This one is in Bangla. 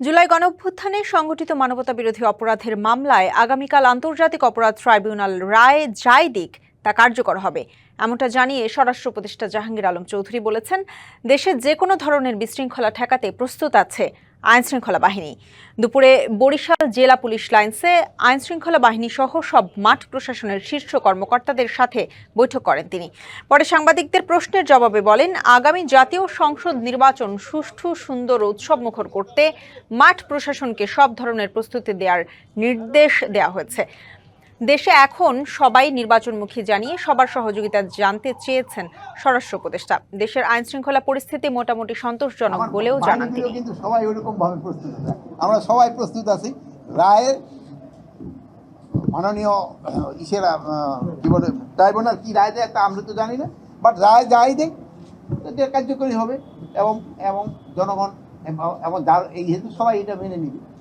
জুলাই গণঅভ্যুত্থানে সংগঠিত মানবতা বিরোধী অপরাধের মামলায় আগামীকাল আন্তর্জাতিক অপরাধ ট্রাইব্যুনাল রায় যাই দিক তা কার্যকর হবে। এমনটা জানিয়ে স্বরাষ্ট্র উপদেষ্টা জাহাঙ্গীর আলম চৌধুরী বলেছেন দেশে যে কোনো ধরনের বিশৃঙ্খলা ঠেকাতে প্রস্তুত আছে। আইনশৃঙ্খলা বাহিনী। দুপুরে বরিশাল জেলা পুলিশ লাইন্সে আইনশৃঙ্খলা বাহিনী সহ সব মাঠ প্রশাসনের শীর্ষ কর্মকর্তাদের সাথে বৈঠক করেন তিনি। পরে সাংবাদিকদের প্রশ্নের জবাবে বলেন, আগামী জাতীয় সংসদ নির্বাচন সুষ্ঠু, সুন্দর উৎসব মুখর করতে মাঠ প্রশাসনকে সব ধরনের প্রস্তুতি দেওয়ার নির্দেশ দেওয়া হয়েছে। দেশে এখন সবাই নির্বাচনমুখী জানিয়ে সবার সহযোগিতা জানতে চেয়েছেন স্বরাষ্ট্র উপদেষ্টা। দেশের আইন শৃঙ্খলা পরিস্থিতি মোটামুটি সন্তোষজনক বলেও জানান তিনি। কিন্তু সবাই ওইরকম ভাবে প্রস্তুত আমরা সবাই প্রস্তুত আছি। রায়ের মাননীয় ইসেরা কি বলে ট্রাইব্যুনাল কি রায় দেয় তা আমরা তো জানি না। বাট রায় যাই দেয় এটা কার্যকরী হবে এবং এবং জনগণ এবং- এবং যার এই হেতু সবাই এটা মেনে নিবে।